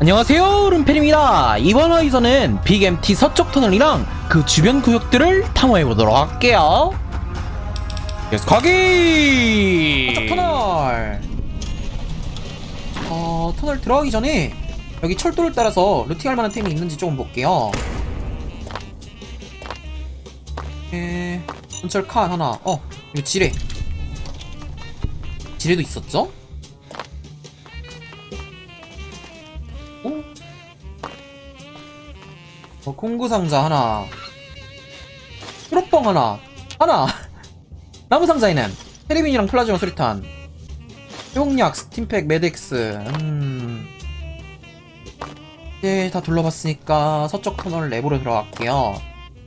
안녕하세요 룸펜입니다. 이번 화에서는 빅MT 서쪽 터널이랑 그 주변 구역들을 탐험해보도록 할게요. 계속 가기! 서쪽 터널. 어 터널 들어가기 전에 여기 철도를 따라서 루팅할 만한 템이 있는지 조금 볼게요. 에... 전철 칸 하나. 어 이거 지뢰. 지뢰도 있었죠? 어, 공구상자 하나. 프로뻥 하나. 하나. 나무 상자에는 테레빈이랑 플라즈마 수리탄. 효용약 스팀팩 매덱스. 음. 이제 다 둘러봤으니까 서쪽 터널 내부로 들어갈게요.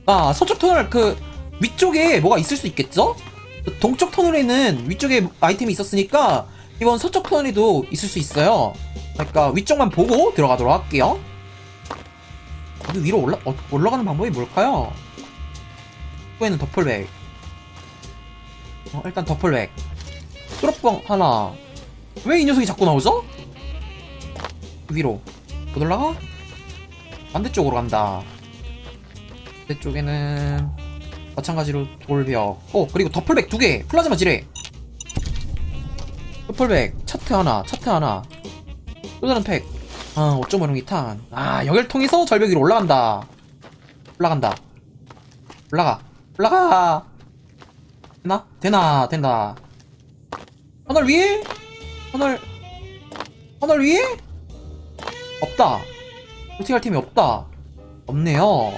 아 서쪽 터널 그 위쪽에 뭐가 있을 수 있겠죠? 그 동쪽 터널에는 위쪽에 아이템이 있었으니까 이번 서쪽 터널에도 있을 수 있어요. 그러니까 위쪽만 보고 들어가도록 할게요. 여기 위로 올라 어, 올라가는 방법이 뭘까요? 후에는 더플백. 어, 일단 더플백. 뚜럭뻥 하나. 왜 이 녀석이 자꾸 나오죠? 위로. 못 올라가? 반대쪽으로 간다. 반대쪽에는 마찬가지로 돌벽. 어 그리고 더플백 두 개. 플라즈마 지뢰. 더플백 차트 하나. 차트 하나. 또 다른 팩. 아, 5.5룡이 탄. 아, 여길 통해서 절벽 위로 올라간다. 올라간다. 올라가. 올라가. 되나? 되나? 된다. 터널 위에? 터널, 터널 위에? 없다. 어떻게 할 팀이 없다. 없네요.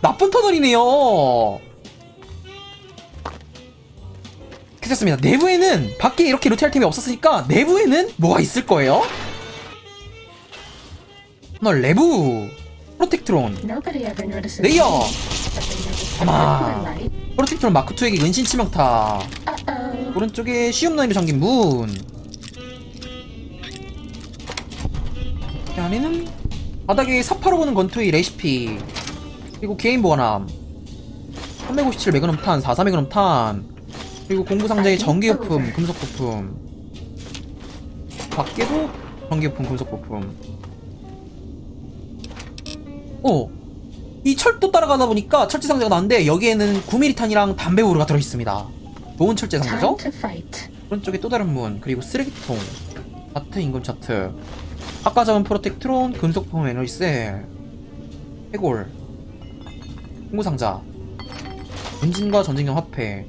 나쁜 터널이네요. 괜찮습니다. 내부에는 밖에 이렇게 루테할 팀이 없었으니까 내부에는 뭐가 있을 거예요? 터널 내부 프로텍트론. 레이어 아마. 프로텍트론 마크2에게 은신 치명타. 오른쪽에 시험 라인으로 잠긴 문이 안에는 바닥에 사파로 보는 건투의 레시피 그리고 개인 보관함 357 매그넘 탄, 44 매그넘 탄 그리고 공구 상자에 전기요품, 금속 부품 밖에도 전기요품, 금속 부품 오! 이 철도 따라가다 보니까 철제 상자가 나왔는데 여기에는 9mm 탄이랑 담배 보루가 들어있습니다. 좋은 철제 상자죠? 오른쪽에 또 다른 문 그리고 쓰레기통 차트 임금 차트 아까 잡은 프로텍트론 금속품 에너지셀 해골 홍구 상자 엔진과 전쟁용 화폐.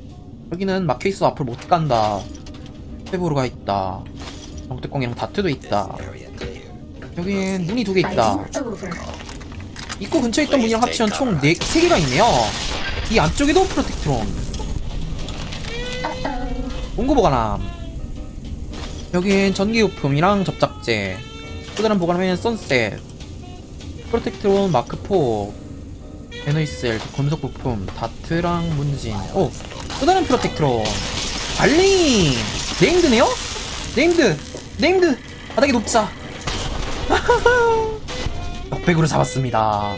여기는 막혀있어 앞으로 못 간다. 페보르가 있다. 정특공이랑 다트도 있다. 여기엔 문이 두 개 있다. 입구 근처에 있던 문이랑 합치면 총 4, 3개가 있네요. 이 안쪽에도 프로텍트론. 공구 보관함. 여긴 전기요품이랑 접착제. 또 다른 보관함에는 선셋. 프로텍트론 마크4 에너이셀 금속 부품 다트랑 문진. 오 또 다른 프로텍트론. 발린 네임드네요? 네임드! 네임드! 바닥에 높자. 역 백으로 잡았습니다.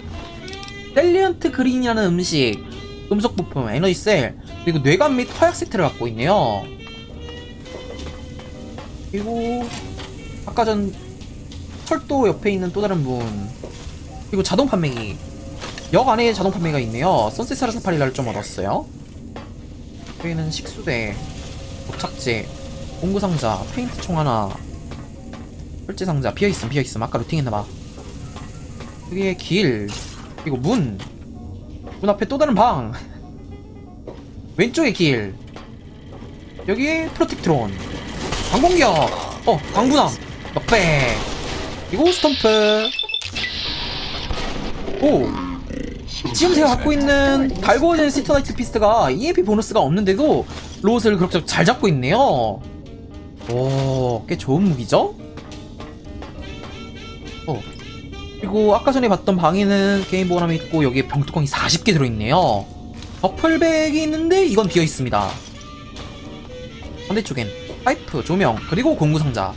셀리언트 그린이라는 음식 금속 부품 에너지셀 그리고 뇌관 및 화약 세트를 갖고 있네요. 그리고 아까 전 철도 옆에 있는 또 다른 문 그리고 자동 판매기. 역 안에 자동 판매가 있네요. 선셋 사르사파리라를 좀 얻었어요. 여기는 식수대 도착제 공구상자 페인트 총 하나 철제 상자 비어있음 비어있음. 아까 루팅했나봐 여기에 길 그리고 문. 문 앞에 또 다른 방. 왼쪽에 길. 여기에 프로텍트론. 방공격. 어 방구남 역백 그리고 스톰프. 오. 지금 제가 갖고 있는 달고어진 시터나이트 피스트가 EMP 보너스가 없는데도 로봇을 그렇게 잘 잡고 있네요. 오 꽤 좋은 무기죠? 그리고 아까 전에 봤던 방에는 게임 보관함이 있고 여기에 병뚜껑이 40개 들어있네요. 버플백이 있는데 이건 비어있습니다. 반대쪽엔 파이프, 조명, 그리고 공구상자.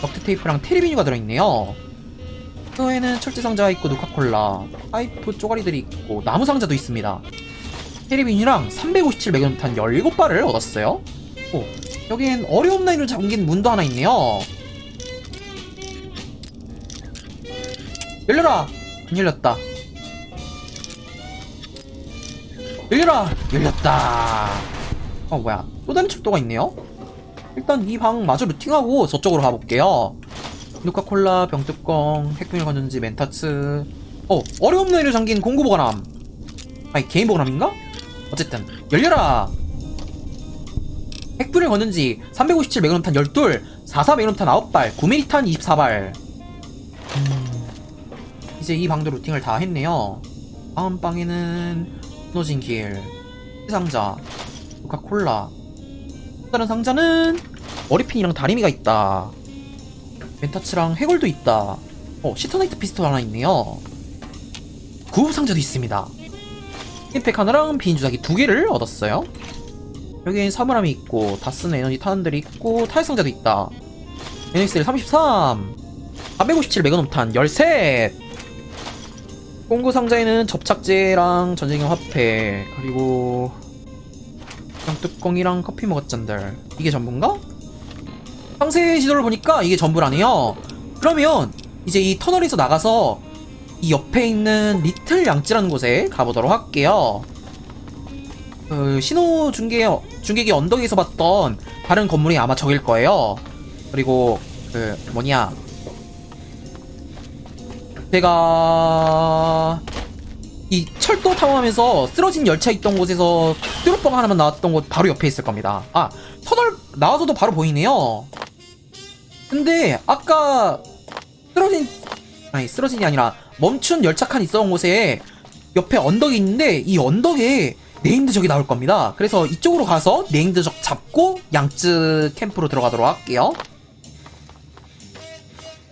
덕트 테이프랑 테레비뉴가 들어있네요. 그 외에는 철제 상자가 있고 누카콜라 파이프 쪼가리들이 있고 나무 상자도 있습니다. 테레비뉴랑 357 매그넘탄 17발을 얻었어요. 오, 여기엔 어려운 라인을 잠긴 문도 하나 있네요 열려라! 안 열렸다. 열려라! 열렸다. 어, 뭐야. 또 다른 첩도가 있네요? 일단 이 방 마저 루팅하고 저쪽으로 가볼게요. 누카콜라, 병뚜껑, 핵균일 건전지, 멘타츠. 어, 어려운 노예를 잠긴 공구 보관함. 아니, 개인 보관함인가? 어쨌든, 열려라! 핵분을 건전지 357 메가놈탄 12, 44 메가놈탄 9발, 9미리탄 24발. 음, 이제 이 방도 루팅을 다 했네요. 다음 방에는 무너진 길, 상자, 코카콜라. 또 다른 상자는 머리핀이랑 다리미가 있다. 멘타츠랑 해골도 있다. 어, 시터나이트 피스톨 하나 있네요. 구급 상자도 있습니다. 흰팩 하나랑 빈 주사기 두 개를 얻었어요. 여기엔 사물함이 있고 다스는 에너지 탄들이 있고 타액 상자도 있다. NXL 33 457 메가놈탄 13 공구 상자에는 접착제랑 전쟁용 화폐 그리고 병뚜껑이랑 커피 먹었잔들 이게 전부인가? 상세 지도를 보니까 이게 전부라네요 그러면 이제 이 터널에서 나가서 이 옆에 있는 리틀 양찌라는 곳에 가보도록 할게요 그 신호 중계 중계기 언덕에서 봤던 다른 건물이 아마 저길 거예요. 그리고 그 뭐냐 제가 이 철도 탐험하면서 쓰러진 열차 있던 곳에서 뚜루뻥 하나만 나왔던 곳 바로 옆에 있을 겁니다. 아 터널 나와서도 바로 보이네요. 근데 아까 쓰러진 아니 쓰러진이 아니라 멈춘 열차 칸 있었던 곳에 옆에 언덕이 있는데 이 언덕에 네임드 적이 나올 겁니다. 그래서 이쪽으로 가서 네임드 적 잡고 양쯔 캠프로 들어가도록 할게요.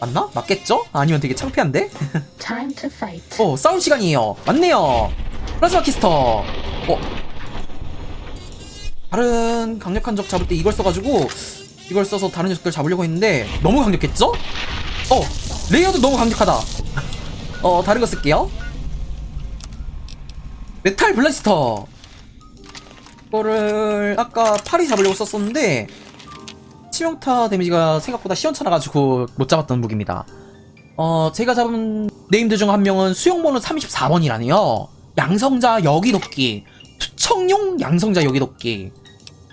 맞나? 맞겠죠? 아니면 되게 창피한데? Time to fight. 어, 싸울 시간이에요. 맞네요. 플라즈마 키스터. 어. 다른 강력한 적 잡을 때 이걸 써가지고 이걸 써서 다른 녀석들 잡으려고 했는데 너무 강력했죠? 어, 레이어도 너무 강력하다. 어, 다른 거 쓸게요. 메탈 블라스터. 이거를 아까 파리 잡으려고 썼었는데 치명타 데미지가 생각보다 시원찮아가지고 못 잡았던 무기입니다. 어, 제가 잡은 네임드 중 한 명은 수용번호 34번이라네요. 양성자 여기도끼. 투척용 양성자 여기도끼.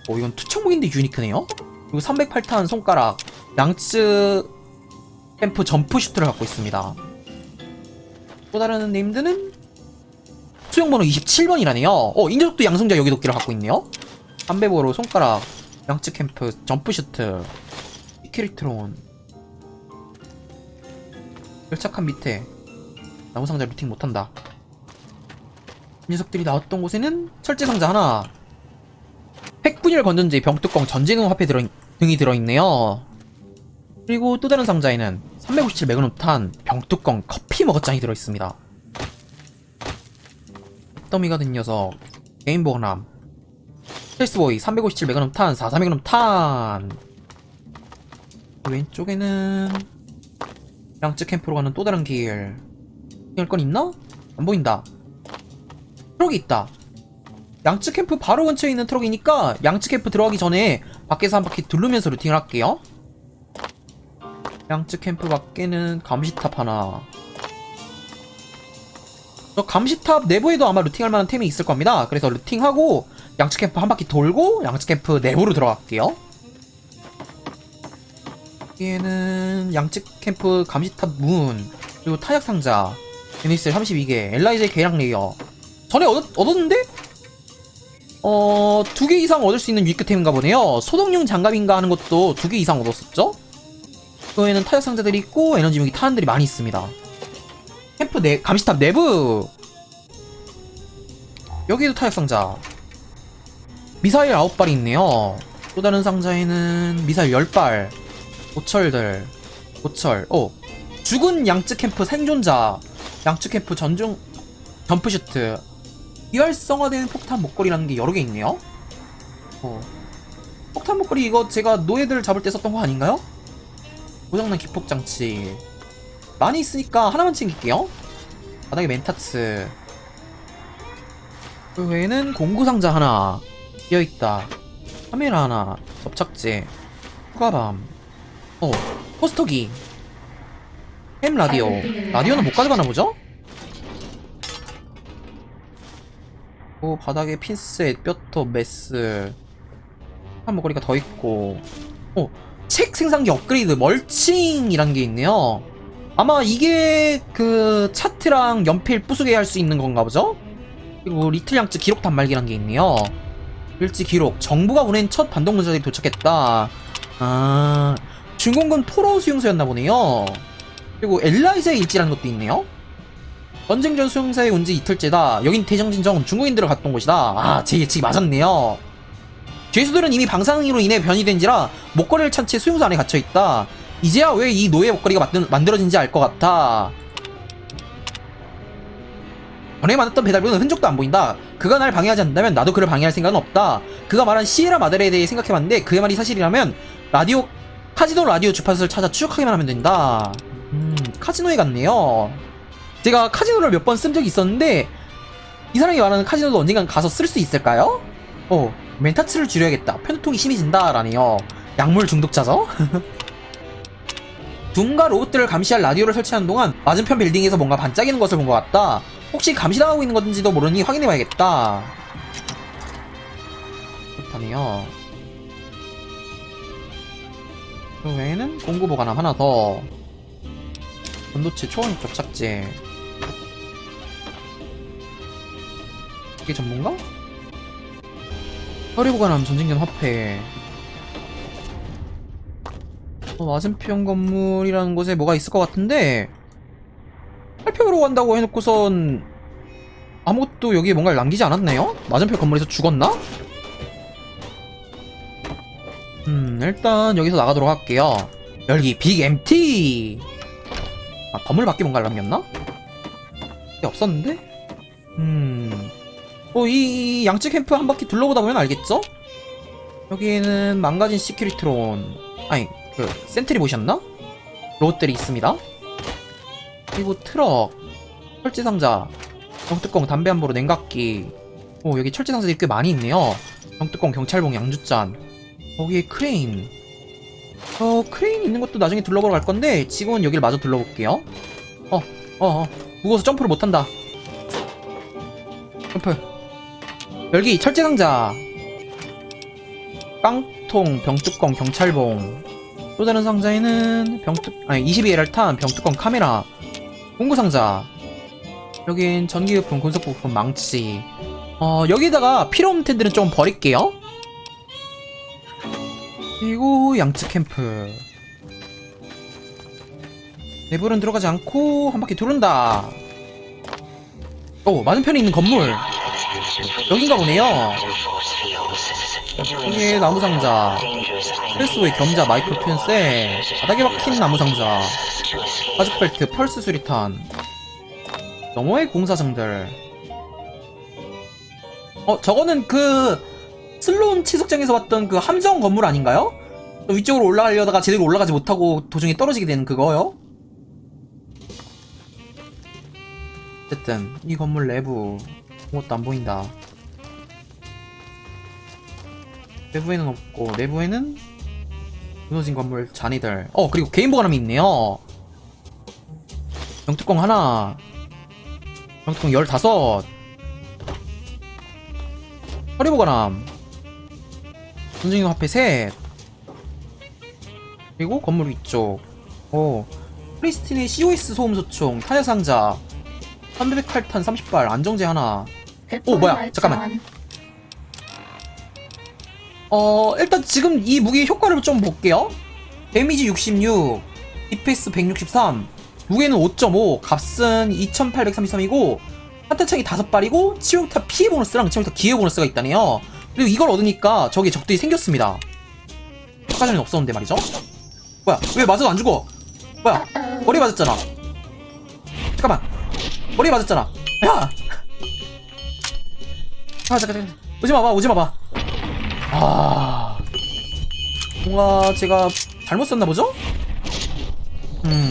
어, 이건 투척목인데 유니크네요. 그리고 308탄 손가락. 양츠 캠프 점프 슈트를 갖고 있습니다. 또 다른 네임드는 수용번호 27번이라네요. 어, 이 녀석도 양성자 여기도끼를 갖고 있네요. 담배보로 손가락. 양츠 캠프 점프 슈트. 이케리트론. 열착한 밑에 나무 상자 루팅 못한다. 이 녀석들이 나왔던 곳에는 철제 상자 하나, 핵분열 건전지 병뚜껑 전진응 화폐 들어 등이 들어있네요. 그리고 또 다른 상자에는 357 메가노탄 병뚜껑 커피 머거장이 들어있습니다. 더미가 된 녀석 게임보그 남 스텔스보이 357 메가노탄 44 메가노탄 왼쪽에는 양쯔 캠프로 가는 또 다른 길. 열건 있나? 안 보인다. 트럭이 있다. 양쯔 캠프 바로 근처에 있는 트럭이니까 양쯔 캠프 들어가기 전에 밖에서 한 바퀴 둘르면서 루팅을 할게요. 양쯔 캠프 밖에는 감시탑 하나. 저 감시탑 내부에도 아마 루팅할 만한 템이 있을 겁니다. 그래서 루팅하고 양쯔 캠프 한 바퀴 돌고 양쯔 캠프 내부로 들어갈게요. 여기에는 양측 캠프 감시탑 문 그리고 타약 상자 유니셀 32개 엘라이제 계량 레이어 전에 얻었, 얻었는데? 어... 두 개 이상 얻을 수 있는 위크템인가 보네요 소독용 장갑인가 하는 것도 두 개 이상 얻었었죠? 그거에는 타약 상자들이 있고 에너지 무기 탄들이 많이 있습니다 캠프 내 감시탑 내부 여기에도 타약 상자 미사일 9발이 있네요. 또 다른 상자에는 미사일 10발 고철들 고철. 오 죽은 양쯔 캠프 생존자 양쯔 캠프 전중 점프슈트. 비활성화된 폭탄 목걸이라는 게 여러 개 있네요. 어. 폭탄 목걸이 이거 제가 노예들 잡을 때 썼던 거 아닌가요? 고장난 기폭 장치. 많이 있으니까 하나만 챙길게요. 바닥에 멘타츠. 그 외에는 공구 상자 하나 비어있다. 카메라 하나 접착제. 후가밤. 어, 포스터기. 햄 라디오. 라디오는 못 가져가나 보죠? 오 바닥에 핀셋, 뼈톱, 메스 한 목걸이가 더 있고. 어, 책 생산기 업그레이드 멀칭이란 게 있네요. 아마 이게 그 차트랑 연필 부수게 할 수 있는 건가 보죠? 그리고 리틀 양쯔 기록 단말기란 게 있네요 일지 기록. 정부가 보낸 첫 반동 문자들이 도착했다. 아 중공군 포로 수용소였나 보네요. 그리고 엘라이자의 일지라는 것도 있네요. 전쟁 전 수용소에 온 지 이틀째다. 여긴 대정진정 중국인들을 갔던 곳이다. 아제 예측이 맞았네요. 죄수들은 이미 방사능으로 인해 변이된지라 목걸이를 찬 채 수용소 안에 갇혀있다. 이제야 왜 이 노예 목걸이가 만들, 만들어진지 알 것 같아 전에 만났던 배달부는 흔적도 안 보인다. 그가 날 방해하지 않는다면 나도 그를 방해할 생각은 없다. 그가 말한 시에라 마데레에 대해 생각해봤는데 그의 말이 사실이라면 라디오 카지노 라디오 주파수를 찾아 추적하기만 하면 된다. 음, 카지노에 갔네요. 제가 카지노를 몇 번 쓴 적이 있었는데 이 사람이 말하는 카지노도 언젠간 가서 쓸 수 있을까요? 어, 멘타츠를 줄여야겠다. 편두통이 심해진다. 라네요. 약물 중독자죠? 둠과 로봇들을 감시할 라디오를 설치하는 동안 맞은편 빌딩에서 뭔가 반짝이는 것을 본 것 같다. 혹시 감시당하고 있는 건지도 모르니 확인해봐야겠다. 그렇다네요. 그 외에는 공구 보관함 하나 더. 전도체 초원적 착제. 이게 전문가? 허리 보관함 전쟁전 화폐. 어, 맞은편 건물이라는 곳에 뭐가 있을 것 같은데 살펴보러 간다고 해놓고선 아무것도 여기에 뭔가를 남기지 않았네요? 맞은편 건물에서 죽었나? 음 일단 여기서 나가도록 할게요 열기 빅 MT 아 건물 밖에 뭔가를 남겼나? 없었는데? 음 뭐이 양쯔 캠프 한 바퀴 둘러보다 보면 알겠죠? 여기에는 망가진 시큐리트론 아니 그 센트리 보셨나? 로봇들이 있습니다 그리고 트럭, 철제 상자, 병뚜껑, 담배 한 보로, 냉각기. 오 여기 철제 상자들이 꽤 많이 있네요. 병뚜껑, 경찰봉, 양주잔. 거기에 크레인. 어 크레인 있는 것도 나중에 둘러보러 갈 건데 지금은 여기를 마저 둘러볼게요. 어, 어, 어. 무거워서 점프를 못한다. 점프. 열기, 철제 상자. 깡통, 병뚜껑, 경찰봉. 또 다른 상자에는 병뚜 아니 22L을 탄 병뚜껑 카메라 공구 상자. 여긴 전기부품 군속부품 망치. 어 여기다가 필요 없는 텐들은 좀 버릴게요. 그리고 양측 캠프. 내부는 들어가지 않고 한 바퀴 두른다. 오 맞은편에 있는 건물. 여긴가 보네요. 여기에 나무 상자. 헬스웨이 겸자 마이크로 핀셋 바닥에 박힌 나무 상자 가죽 벨트 펄스 수리탄. 너머의 공사장들 어 저거는 그 슬론 치석장에서 봤던 그 함정 건물 아닌가요? 저 위쪽으로 올라가려다가 제대로 올라가지 못하고 도중에 떨어지게 되는 그거요? 어쨌든 이 건물 내부 아무것도 안 보인다. 외부에는 없고 내부에는 무너진 건물 잔이들. 어 그리고 개인 보관함이 있네요 병뚜껑 하나. 병뚜껑 15 허리 보관함. 전쟁용 화폐 셋. 그리고 건물 위쪽. 오. 프리스틴의 COS 소음 소총 타자 상자. 300 칼탄 30발 안정제 하나. Pip-Boy 뭐야, 잠깐만. 어, 일단 지금 이 무기의 효과를 좀 볼게요. 데미지 66, DPS 163, 무게는 5.5, 값은 2833이고, 한탄창이 5발이고, 치명타 피해 보너스랑 치명타 기회 보너스가 있다네요. 그리고 이걸 얻으니까 저기 적들이 생겼습니다. 아까 전에 없었는데 말이죠. 뭐야, 왜 맞아도 안 죽어? 뭐야, 머리 맞았잖아. 잠깐만, 머리 맞았잖아. 야! 아, 잠깐, 잠깐. 오지 마봐, 오지 마봐. 아 뭔가 제가 잘못 썼나 보죠?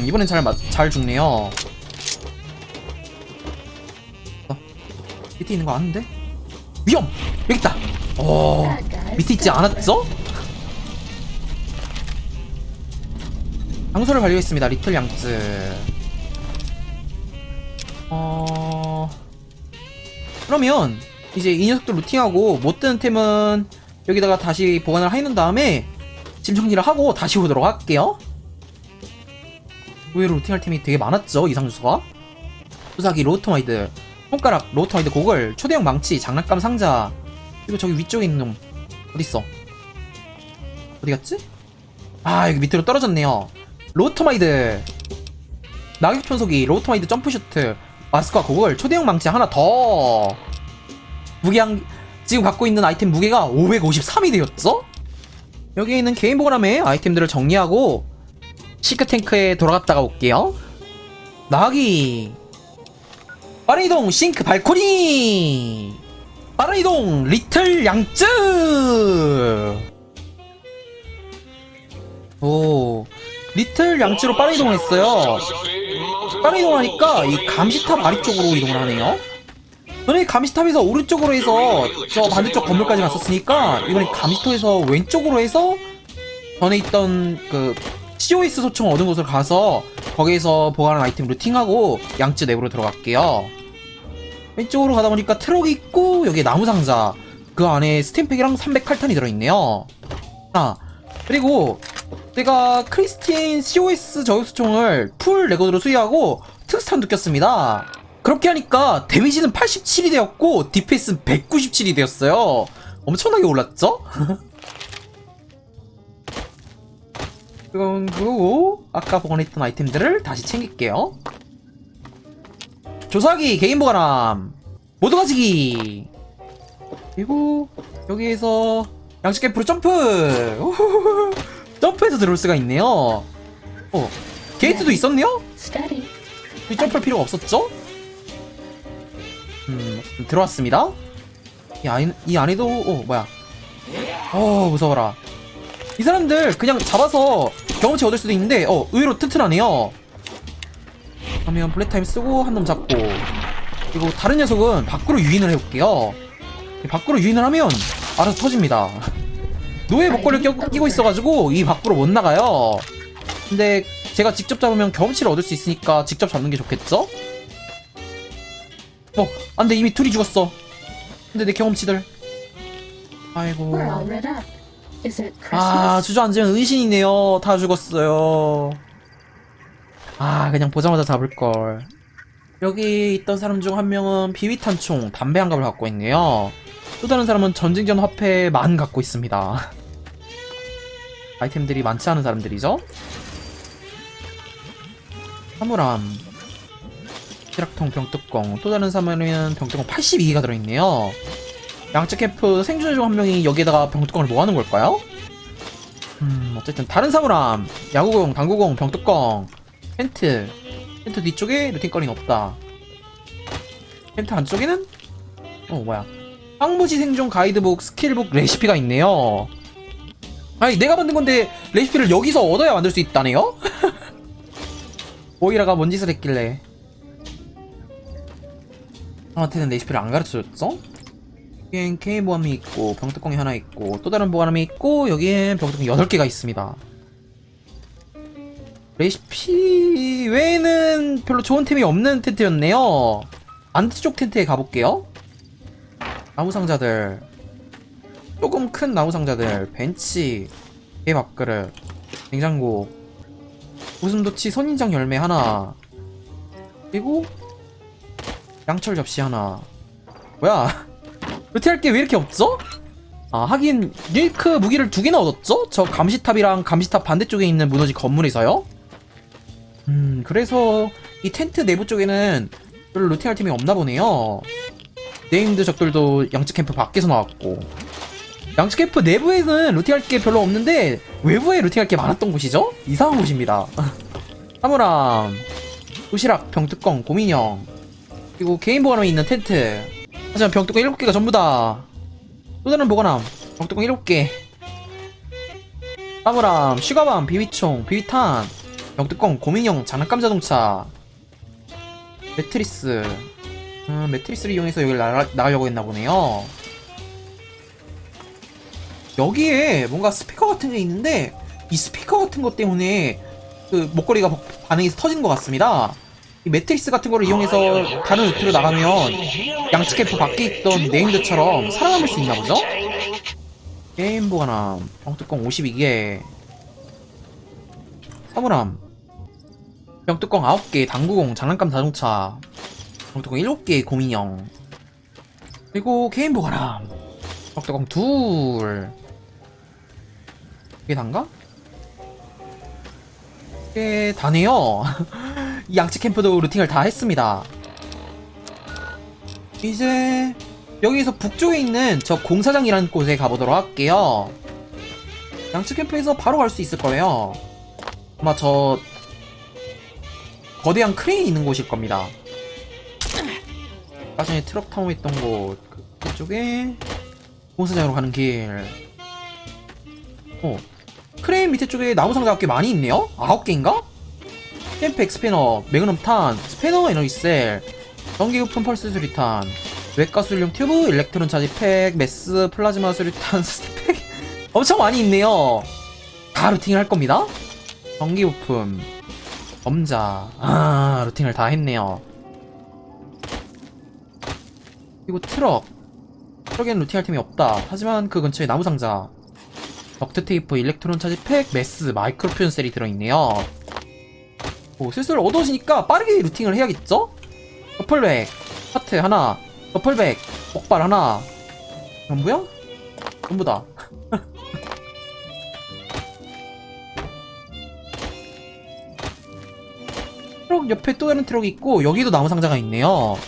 음 이번엔 잘, 맞, 잘 죽네요 어, 밑에 있는 거 아는데? 위험! 여기 있다! 어 Bad guys 밑에 있지 않았어? 장소를 발견했습니다 리틀 양쯔 어 그러면 이제 이 녀석들 루팅하고 못 뜨는 템은 여기다가 다시 보관을 해놓은 다음에 짐 정리를 하고 다시 오도록 할게요. 의외로 루팅 할 템이 되게 많았죠 이상주소가. 수사기 로토마이드, 손가락 로토마이드 고글, 초대형 망치, 장난감 상자 그리고 저기 위쪽에 있는 놈 어딨어? 어디 갔지? 아 여기 밑으로 떨어졌네요. 로토마이드 낙엽 천속이 로토마이드 점프슈트 마스크와 고글 초대형 망치 하나 더 무게한 지금 갖고 있는 아이템 무게가 553이 되었죠? 여기에 있는 개인 보관함에 아이템들을 정리하고 시크탱크에 돌아갔다가 올게요. 나가기. 빠른 이동 싱크 발코니. 빠른 이동 리틀 양쯔. 오 리틀 양쯔로 빠른 이동을 했어요. 빠른 이동하니까 이 감시탑 아래 쪽으로 이동을 하네요. 전에 감시탑에서 오른쪽으로 해서 저 반대쪽 건물까지 갔었으니까 이번에 감시탑에서 왼쪽으로 해서 전에 있던 그 COS 소총 얻은 곳으로 가서 거기에서 보관한 아이템 루팅하고 양쯔 내부로 들어갈게요. 왼쪽으로 가다 보니까 트럭 이 있고 여기에 나무 상자 그 안에 스탬팩이랑 308탄이 들어있네요. 아 그리고 제가 크리스틴 COS 저격수총을 풀 레거드로 수리하고 특스탄 느꼈습니다. 그렇게 하니까 데미지는 87이 되었고 디펜스는 197이 되었어요. 엄청나게 올랐죠? 그리고 아까 보관했던 아이템들을 다시 챙길게요. 조사기 개인 보관함 모두 가지기 그리고 여기에서 양식 캠프로 점프 우후후후. 점프해서 들어올 수가 있네요. 어 게이트도 있었네요? 이 점프할 필요가 없었죠? 음, 들어왔습니다. 이, 안, 이 안에도, 어, 뭐야. 어, 무서워라. 이 사람들 그냥 잡아서 경험치 얻을 수도 있는데, 어, 의외로 튼튼하네요. 그러면 블랙타임 쓰고 한 놈 잡고. 그리고 다른 녀석은 밖으로 유인을 해볼게요. 밖으로 유인을 하면 알아서 터집니다. 노예 목걸이를 껴, 끼고 있어가지고 이 밖으로 못 나가요. 근데 제가 직접 잡으면 경험치를 얻을 수 있으니까 직접 잡는 게 좋겠죠? 어, 안 돼. 이미 둘이 죽었어. 근데 내 경험치들. 아이고. 아? 주저앉으면 은신이네요. 다 죽었어요. 아, 그냥 보자마자 잡을걸. 여기 있던 사람 중 한 명은 비비탄총, 담배 한 갑을 갖고 있네요. 또 다른 사람은 전쟁전 화폐 만 갖고 있습니다. 아이템들이 많지 않은 사람들이죠? 사물함, 시락통 병뚜껑, 또 다른 사람은 병뚜껑 82개가 들어있네요. 양측 캠프 생존자 중 한 명이 여기에다가 병뚜껑을 뭐 하는 걸까요? 음, 어쨌든 다른 사물함, 야구공, 당구공, 병뚜껑, 텐트, 텐트 뒤쪽에 루틴거리는 없다. 텐트 안쪽에는 어 뭐야? 황무지 생존 가이드북, 스킬북, 레시피가 있네요. 아니 내가 만든 건데 레시피를 여기서 얻어야 만들 수 있다네요? 오이라가 뭔 짓을 했길래 형한테는 레시피를 안 가르쳐줬어? 여기엔 K 보안이 있고 병뚜껑이 하나 있고 또 다른 보안함이 있고 여기엔 병뚜껑 8개가 있습니다. 레시피 외에는 별로 좋은 템이 없는 텐트였네요. 안쪽 텐트에 가볼게요. 나무 상자들. 조금 큰 나무 상자들. 벤치. 개 밥그릇. 냉장고. 웃음도치 선인장 열매 하나. 그리고 양철 접시 하나. 뭐야 루테할 게 왜 이렇게 없죠? 아 하긴 릴크 무기를 두 개나 얻었죠? 저 감시탑이랑 감시탑 반대쪽에 있는 무너진 건물에서요? 음 그래서 이 텐트 내부 쪽에는 별로 루팅할 팀이 없나 보네요 네임드 적들도 양측 캠프 밖에서 나왔고 양측 캠프 내부에는 루팅할 게 별로 없는데 외부에 루팅할 게 많았던 곳이죠? 이상한 곳입니다 사물함 도시락 병뚜껑 고민형 그리고 개인 보관함에 있는 텐트 하지만 병뚜껑 7개가 전부다. 또 다른 보관함. 병뚜껑 7개. 사물함 슈가밤 비비총 비비탄. 병뚜껑 고민형 장난감 자동차. 매트리스. 음, 매트리스를 이용해서 여기를 나가, 나가려고 했나 보네요. 여기에 뭔가 스피커 같은 게 있는데 이 스피커 같은 것 때문에 그 목걸이가 반응해서 터진 것 같습니다 이 매트리스 같은 거를 이용해서 다른 루트로 나가면 양측 캠프 밖에 있던 네임드처럼 살아남을 수 있나 보죠? 게임 보관함 병뚜껑 52개 사물함. 병뚜껑 9개 당구공 장난감 자동차. 병뚜껑 7개 고민형. 그리고 게임 보관함 병뚜껑 둘. 이게 단가? 이게 다네요 이 양측 캠프도 루팅을 다 했습니다 이제 여기서 북쪽에 있는 저 공사장이라는 곳에 가보도록 할게요. 양측 캠프에서 바로 갈 수 있을 거예요. 아마 저 거대한 크레인이 있는 곳일 겁니다. 아까 전에 트럭 있던 곳 그- 그쪽에 공사장으로 가는 길. 어 크레인 밑에 쪽에 나무 상자가 꽤 많이 있네요. 아홉 개인가? 캠프 엑스패너, 매그넘 탄, 스패너 에너지셀, 전기부품 펄스 수리탄, 외과 수리용 튜브, 일렉트론 차지 팩, 메스, 플라즈마 수리탄 스택 엄청 많이 있네요. 다 루팅을 할 겁니다. 전기부품, 검자, 아 루팅을 다 했네요. 그리고 트럭, 트럭엔 루팅할 템이 없다. 하지만 그 근처에 나무 상자, 덕트 테이프, 일렉트론 차지 팩, 메스, 마이크로퓨전 셀이 들어있네요. 오, 슬슬 어두워지니까 빠르게 루팅을 해야겠죠? 더플백, 하트 하나, 더플백, 폭발 하나. 전부야? 전부다. 트럭 옆에 또 다른 트럭이 있고 여기도 나무 상자가 있네요.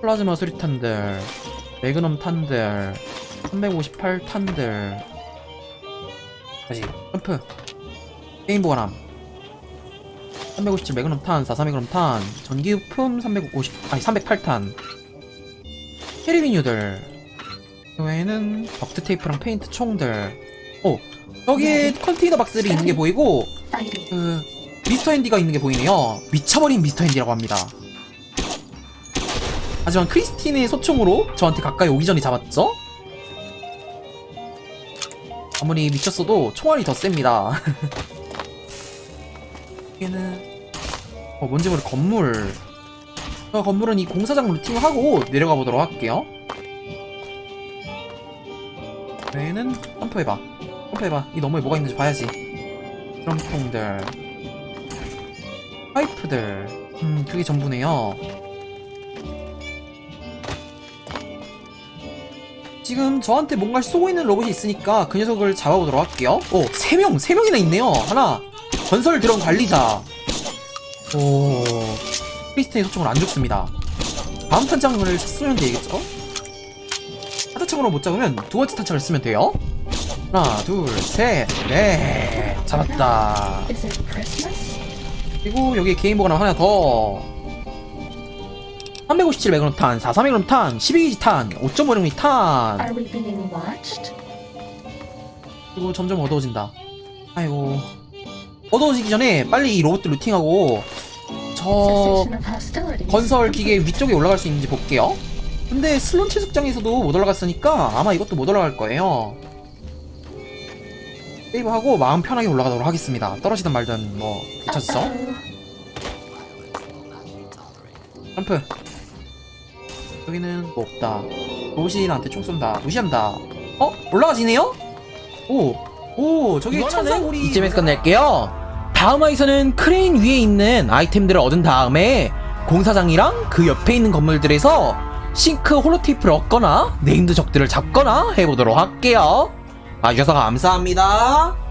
플라즈마 수리탄들, 매그넘 탄들, 358 탄들. 다시 점프. 게임 보관함. 357 매그넘 탄, 44 매그넘 탄, 전기부품 350, 아니 308탄, 캐리비뉴들, 그 외에는 덕트 테이프랑 페인트 총들, 오, 여기에 컨테이너 박스들이 있는 게 보이고. 그, 미스터 핸디가 있는 게 보이네요. 미쳐버린 미스터 핸디라고 합니다. 하지만 크리스틴의 소총으로 저한테 가까이 오기 전에 잡았죠? 아무리 미쳤어도 총알이 더 셉니다. 여기는 어 뭔지 모를 건물. 저 건물은 이 공사장 루팅을 하고 내려가 보도록 할게요. 외에는 점프해봐. 점프해봐. 이 너머에 뭐가 있는지 봐야지. 드럼통들. 파이프들. 음 그게 전부네요. 지금 저한테 뭔가를 쏘고 있는 로봇이 있으니까 그 녀석을 잡아보도록 할게요. 오 3명! 3명이나 있네요. 하나 건설 드론 관리자. 오, 크리스틴의 소총을 안 죽습니다. 다음 탄창을 쓰면 되겠죠? 하드창으로 못 잡으면 두 번째 탄창을 쓰면 돼요. 하나, 둘, 셋, 넷. 잡았다. 그리고 여기 개인 보관함 하나 더. 357 매그넘 탄, 44 매그넘 탄, 12기지 탄, 5.5mm 탄. 그리고 점점 어두워진다. 아이고. 어두워지기 전에 빨리 이 로봇들 루팅하고 저. 건설 기계 위쪽에 올라갈 수 있는지 볼게요. 근데 슬론 채숙장에서도 못 올라갔으니까 아마 이것도 못 올라갈 거예요. 세이브하고 마음 편하게 올라가도록 하겠습니다. 떨어지든 말든 뭐 괜찮죠? Uh-oh. 점프. 여기는 뭐 없다. 로봇이 나한테 총 쏜다. 무시한다. 어? 올라가지네요? 오, 오, 저기 천사고리. 이쯤에서 끝낼게요. 다음 화에서는 크레인 위에 있는 아이템들을 얻은 다음에 공사장이랑 그 옆에 있는 건물들에서 싱크 홀로테이프를 얻거나 네임드 적들을 잡거나 해보도록 할게요. 봐주셔서 감사합니다.